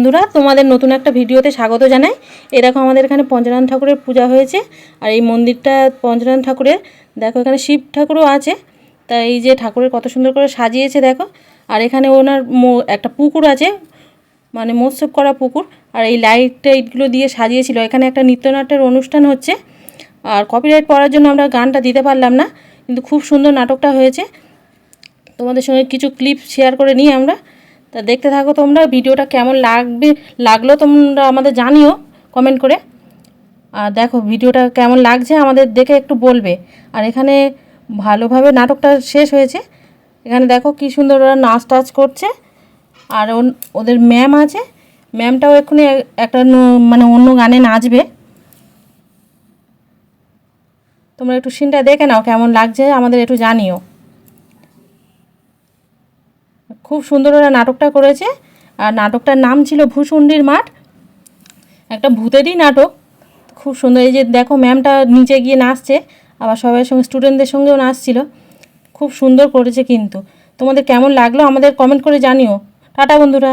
বন্ধুরা, তোমাদের নতুন একটা ভিডিওতে স্বাগত জানাই। দেখো, আমাদের এখানে পঞ্চনারায়ণ ঠাকুরের পূজা হয়েছে। আর এই মন্দিরটা পঞ্চনারায়ণ ঠাকুরের, দেখো এখানে শিব ঠাকুরও আছে। তা এই যে ঠাকুরের কত সুন্দর করে সাজিয়েছে, দেখো। আর এখানে ওনার একটা পুকুর আছে মানে মৎস্যব করা পুকুর। আর এই লাইট টাইটগুলো দিয়ে সাজিয়েছিল। এখানে একটা নৃত্যনাট্যের অনুষ্ঠান হচ্ছে। আর কপিরাইট পড়ার জন্য আমরা গানটা দিতে পারলাম না, কিন্তু খুব সুন্দর নাটকটা হয়েছে। তোমাদের সঙ্গে কিছু ক্লিপ শেয়ার করে নিই আমরা। তা দেখতে থাকো তোমরা, ভিডিওটা কেমন লাগবে, লাগল তোমরা আমাদের জানিও কমেন্ট করে। আর দেখো, ভিডিওটা কেমন লাগছে আমাদের দেখে একটু বলবে। আর এখানে ভালোভাবে নাটকটা শেষ হয়েছে। এখানে দেখো কি সুন্দর ওরা নাচ টাচ করছে। আর ওদের ম্যাম আছে। ম্যামটাও এক্ষুনি একটা মানে অন্য গানে নাচবে। তোমরা একটু সিনটা দেখে নাও কেমন লাগছে, আমাদের একটু জানিও। খুব সুন্দর ওরা নাটকটা করেছে। আর নাটকটার নাম ছিল ভূসুণ্ডির মাঠ। একটা ভূতেরই নাটক। খুব সুন্দর, এই যে দেখো ম্যামটা নিচে গিয়ে নাচছে, আবার সবাই সঙ্গে স্টুডেন্টদের সঙ্গেও নাচছিল। খুব সুন্দর করেছে কিন্তু। তোমাদের কেমন লাগল আমাদের কমেন্ট করে জানিও। টাটা বন্ধুরা।